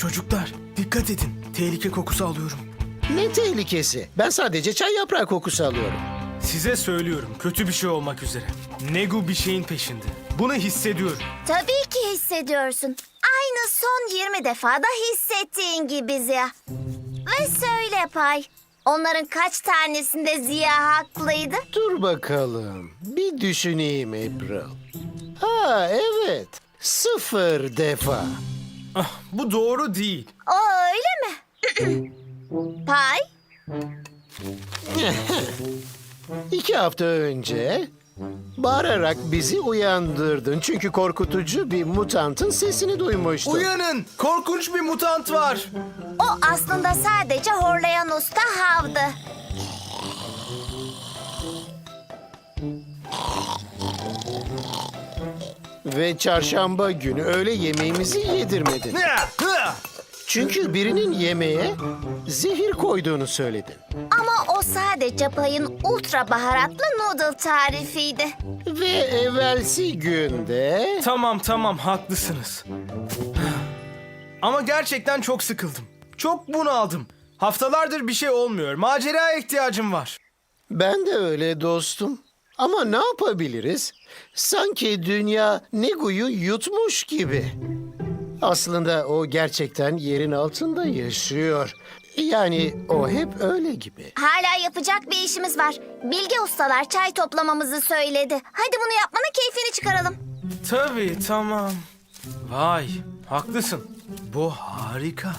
çocuklar dikkat edin. Tehlike kokusu alıyorum. Ne tehlikesi? Ben sadece çay yaprağı kokusu alıyorum. Size söylüyorum kötü bir şey olmak üzere. Negu bir şeyin peşinde. Bunu hissediyorum. Tabii ki hissediyorsun. Aynı son 20 defada hissettiğin gibi Ziya. Ve söyle Pay, onların kaç tanesinde Ziya haklıydı? Dur bakalım. Bir düşüneyim April. Ha evet. Sıfır defa. Ah, bu doğru değil. O öyle mi? Pay, İki hafta önce bağırarak bizi uyandırdın. Çünkü korkutucu bir mutantın sesini duymuştun. Uyanın! Korkunç bir mutant var. o aslında sadece horlayan usta Hav'dı. Ve çarşamba günü öğle yemeğimizi yedirmedin. Çünkü birinin yemeğe zehir koyduğunu söyledin. Ama o sadece Pay'ın ultra baharatlı noodle tarifiydi. Ve evvelsi günde... Tamam tamam haklısınız. Ama gerçekten çok sıkıldım. Çok bunaldım. Haftalardır bir şey olmuyor. Maceraya ihtiyacım var. Ben de öyle dostum. Ama ne yapabiliriz? Sanki dünya Negu'yu yutmuş gibi. Aslında o gerçekten yerin altında yaşıyor. Yani o hep öyle gibi. Hala yapacak bir işimiz var. Bilge ustalar çay toplamamızı söyledi. Hadi bunu yapmanın keyfini çıkaralım. Tabii tamam. Vay haklısın. Bu harika.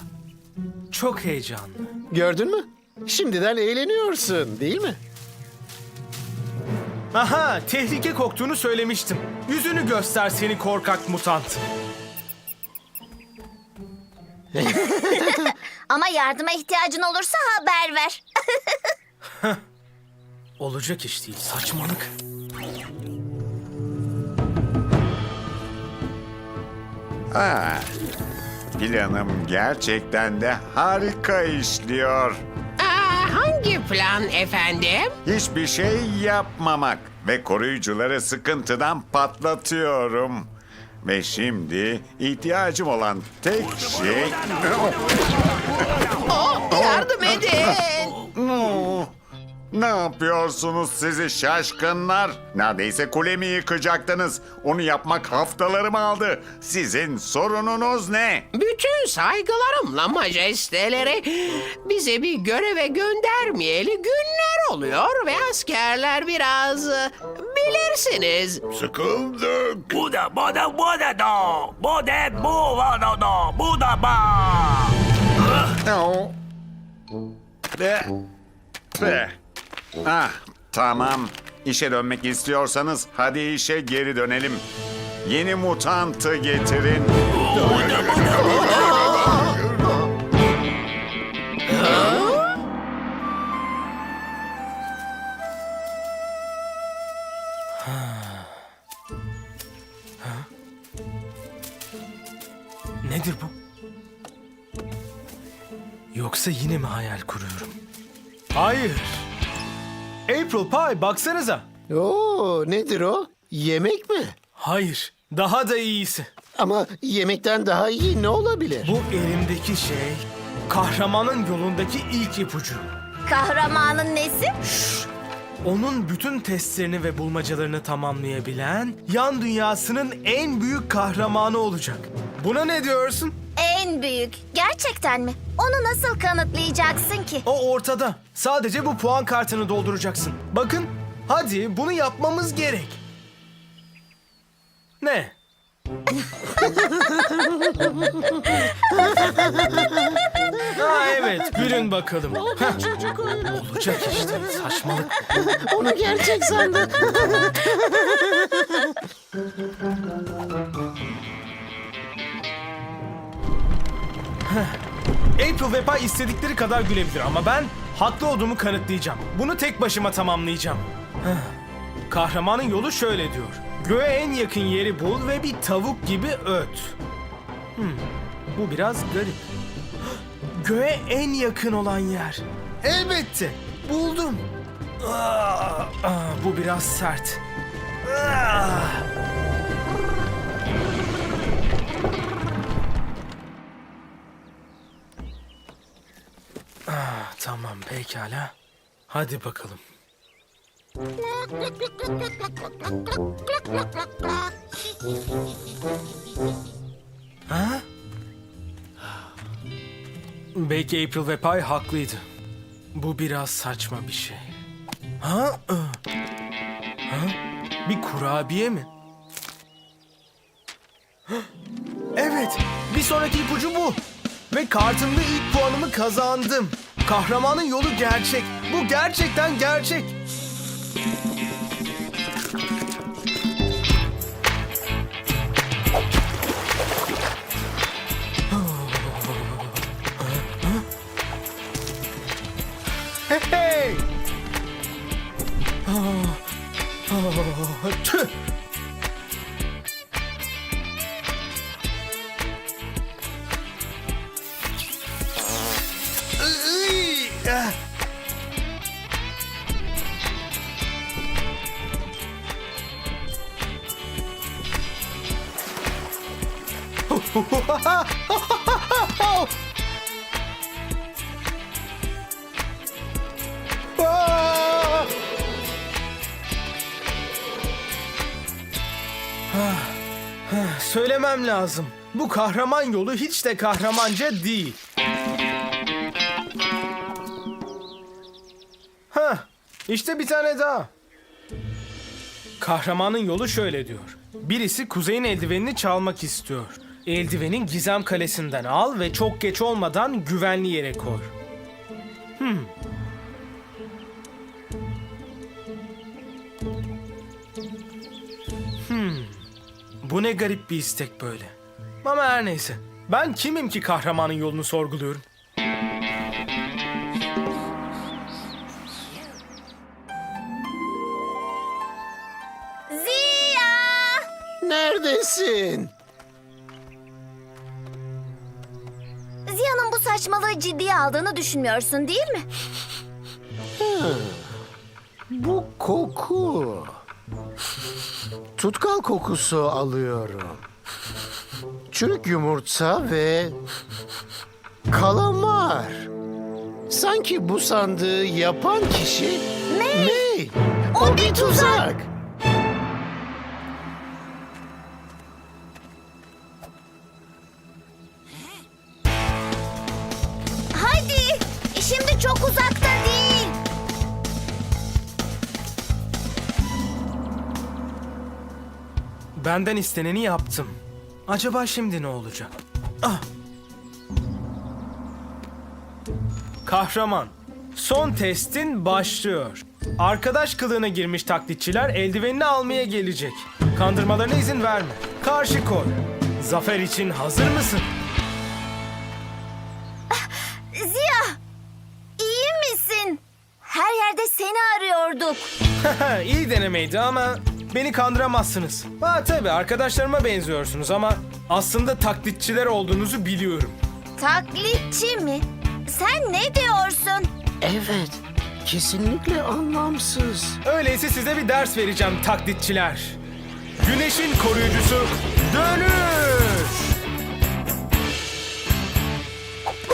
Çok heyecanlı. Gördün mü? Şimdiden eğleniyorsun değil mi? Aha tehlike koktuğunu söylemiştim. Yüzünü göster seni korkak mutant. Ama yardıma ihtiyacın olursa haber ver. Olacak iş değil saçmalık. Aa, planım gerçekten de harika işliyor. Hangi plan efendim? Hiçbir şey yapmamak ve koruyucuları sıkıntıdan patlatıyorum. Ve şimdi ihtiyacım olan tek şey... Yardım edin. Ne yapıyorsunuz sizi şaşkınlar? Neredeyse kulemi yıkacaktınız. Onu yapmak haftalarımı aldı. Sizin sorununuz ne? Bütün saygılarımla majesteleri bize bir göreve göndermeyeli günler oluyor ve askerler biraz e, bilirsiniz. Sıkıldık. Buda bada bada da. Bode bu vada da. Buda ba. Oo. Be. Be. Ah, tamam. İşe dönmek istiyorsanız hadi işe geri dönelim. Yeni mutantı getirin. Nedir bu? Yoksa yine mi hayal kuruyorum? Hayır. April Pie baksanıza. Oo, nedir o? Yemek mi? Hayır. Daha da iyisi. Ama yemekten daha iyi ne olabilir? Bu elimdeki şey kahramanın yolundaki ilk ipucu. Kahramanın nesi? Onun bütün testlerini ve bulmacalarını tamamlayabilen yan dünyasının en büyük kahramanı olacak. Buna ne diyorsun? En büyük. Gerçekten mi? Onu nasıl kanıtlayacaksın ki? O ortada. Sadece bu puan kartını dolduracaksın. Bakın, hadi bunu yapmamız gerek. Ne? ha evet, gülün bakalım. Heh. Olacak işte, saçmalık. Onu gerçek sandı. April ve Pie istedikleri kadar gülebilir ama ben haklı olduğumu kanıtlayacağım. Bunu tek başıma tamamlayacağım. Kahramanın yolu şöyle diyor. Göğe en yakın yeri bul ve bir tavuk gibi öt. Hmm, bu biraz garip. Göğe en yakın olan yer. Elbette. Buldum. Ah, ah, bu biraz sert. Ah. Tamam pekala. Hadi bakalım. Ha? Belki April ve Pay haklıydı. Bu biraz saçma bir şey. Ha? Aa. Ha? Bir kurabiye mi? Evet, bir sonraki ipucu bu. Ve kartımda ilk puanımı kazandım. Kahramanın yolu gerçek. Bu gerçekten gerçek. Söylemem lazım. Bu kahraman yolu hiç de kahramanca değil. Ha, işte bir tane daha. Kahramanın yolu şöyle diyor. Birisi kuzeyin eldivenini çalmak istiyor. Eldivenin gizem kalesinden al ve çok geç olmadan güvenli yere koy. Hmm. Hmm. Bu ne garip bir istek böyle. Ama her neyse. Ben kimim ki kahramanın yolunu sorguluyorum? Ziya! Neredesin? Bu saçmalığı ciddiye aldığını düşünmüyorsun değil mi? Bu koku. Tutkal kokusu alıyorum. Çürük yumurta ve kalamar. Sanki bu sandığı yapan kişi May! May. O bir tuzak. Benden isteneni yaptım. Acaba şimdi ne olacak? Ah! Kahraman. Son testin başlıyor. Arkadaş kılığına girmiş taklitçiler eldivenini almaya gelecek. Kandırmalarına izin verme. Karşı koy. Zafer için hazır mısın? Ziya! iyi misin? Her yerde seni arıyorduk. İyi denemeydi ama beni kandıramazsınız. Ha tabii arkadaşlarıma benziyorsunuz ama aslında taklitçiler olduğunuzu biliyorum. Taklitçi mi? Sen ne diyorsun? Evet, kesinlikle anlamsız. Öyleyse size bir ders vereceğim taklitçiler. Güneşin koruyucusu dönüş.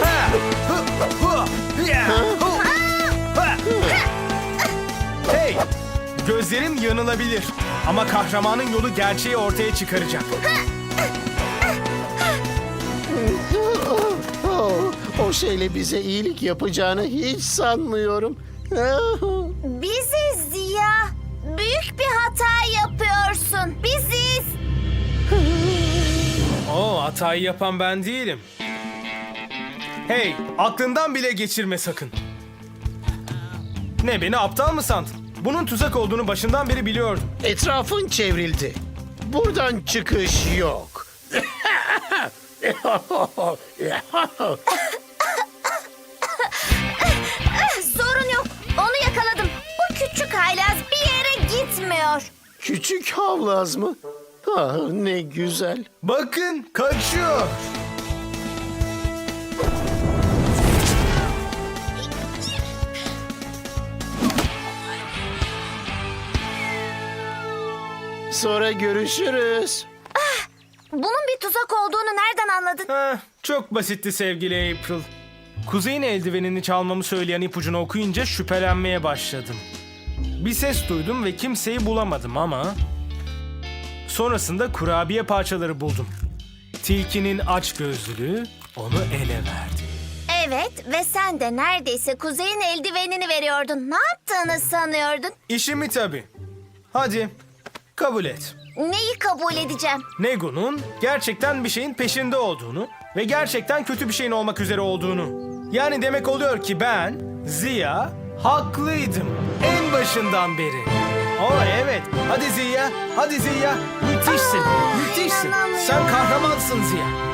Ha! Hı! Hı! Ya! Hu! Ha! Gözlerim yanılabilir ama kahramanın yolu gerçeği ortaya çıkaracak. Oh, o şeyle bize iyilik yapacağını hiç sanmıyorum. Biziz Ziya. Büyük bir hata yapıyorsun. Biziz. Oo, hatayı yapan ben değilim. Hey, aklından bile geçirme sakın. Ne beni aptal mı sandın? Bunun tuzak olduğunu başından beri biliyordum. Etrafın çevrildi. Buradan çıkış yok. Sorun yok. Onu yakaladım. Bu küçük haylaz bir yere gitmiyor. Küçük havlaz mı? Ah ne güzel. Bakın, kaçıyor. Sonra görüşürüz. Bunun bir tuzak olduğunu nereden anladın? Heh, çok basitti sevgili April. Kuzey'in eldivenini çalmamı söyleyen ipucunu okuyunca şüphelenmeye başladım. Bir ses duydum ve kimseyi bulamadım ama... Sonrasında kurabiye parçaları buldum. Tilkinin aç gözlülüğü onu ele verdi. Evet ve sen de neredeyse Kuzey'in eldivenini veriyordun. Ne yaptığını sanıyordun? İşimi tabii. Hadi kabul et. Neyi kabul edeceğim? Negu'nun gerçekten bir şeyin peşinde olduğunu ve gerçekten kötü bir şeyin olmak üzere olduğunu. Yani demek oluyor ki ben, Ziya, haklıydım. En başından beri. Oo evet. Hadi Ziya, hadi Ziya. Müthişsin, müthişsin. Sen kahramansın Ziya.